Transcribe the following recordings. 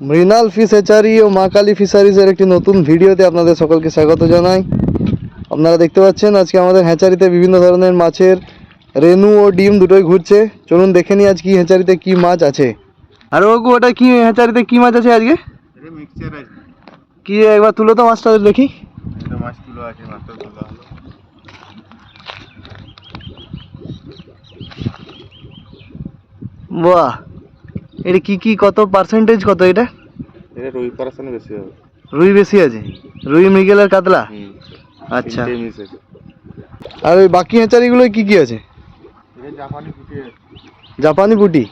Mrinal fish hatchery ও মা কালী ফিশারিজের একটি নতুন ভিডিওতে আপনাদের সকলকে স্বাগত জানাই। আপনারা দেখতে পাচ্ছেন আজকে আমাদের হ্যাচারিতে বিভিন্ন ধরনের মাছের রেনু ও ডিম দুটোই ঘুরছে। চলুন দেখে নিই আজ কি হ্যাচারিতে কি মাছ আছে। আর ওগু ওটা কি হ্যাচারিতে কি মাছ আছে আজকে? কি একবার তুলো তো মাছটা দেখি। মাছ তুলো আছে মাত্র তুলো বাহ! এটা কি কি কত পার্সেন্টেজ কত এটা? এটা রুই পারাসানে বেশি হবে। রুই বেশি আছে? রুই মৃগেল আর কাতলা? আচ্ছা। আর ওই বাকি হ্যাচারিগুলোয় কি কি আছে? জাপানি পুটি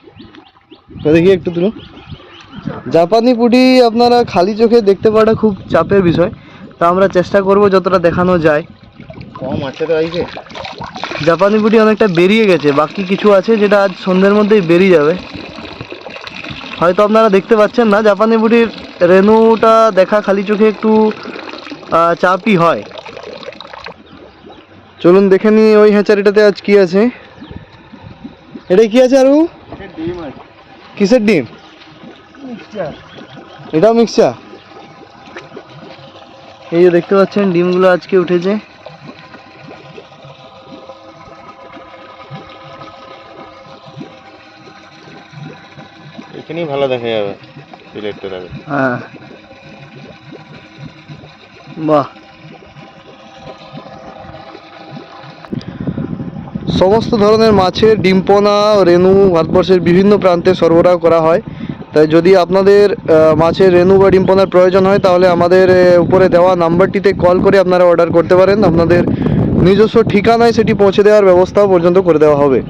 দেখি একটু তুলো। জাপানি পুটি আপনারা খালি চোখে দেখতে পাওয়াটা খুব চাপের বিষয়। তা আমরা চেষ্টা করব যতটা দেখানো যায়। কম আছে তো জাপানি পুটি অনেকটা বেরিয়ে গেছে। বাকি কিছু আছে যেটা আজ সন্ধ্যের মধ্যেই বেরিয়ে যাবে। হয়তো আপনারা দেখতে পাচ্ছেন না, জাপানি পুটির রেনুটা দেখা খালি চোখে একটু চাপই হয়। চলুন দেখে নিই ওই হ্যাচারিটাতে আজ কি আছে। এটা কি আছে আরু? কিসের ডিম? এটাও মিক্সচার। এই যে দেখতে পাচ্ছেন, ডিমগুলো আজকে উঠেছে। এখানেই ভালো দেখা যাবে সিলেক্টের আগে। হ্যাঁ। বাহ। সমস্ত ধরনের মাছের ডিম্পনা রেনু ভারতবর্ষের বিভিন্ন প্রান্তে সরবরাহ করা হয়। তাই যদি আপনাদের মাছের রেনু বা ডিম্পনার প্রয়োজন হয়, তাহলে আমাদের উপরে দেওয়া নাম্বারটিতে কল করে আপনারা অর্ডার করতে পারেন। আপনাদের নিজস্ব ঠিকানায় সেটি পৌঁছে দেওয়ার ব্যবস্থাও পর্যন্ত করে দেওয়া হবে।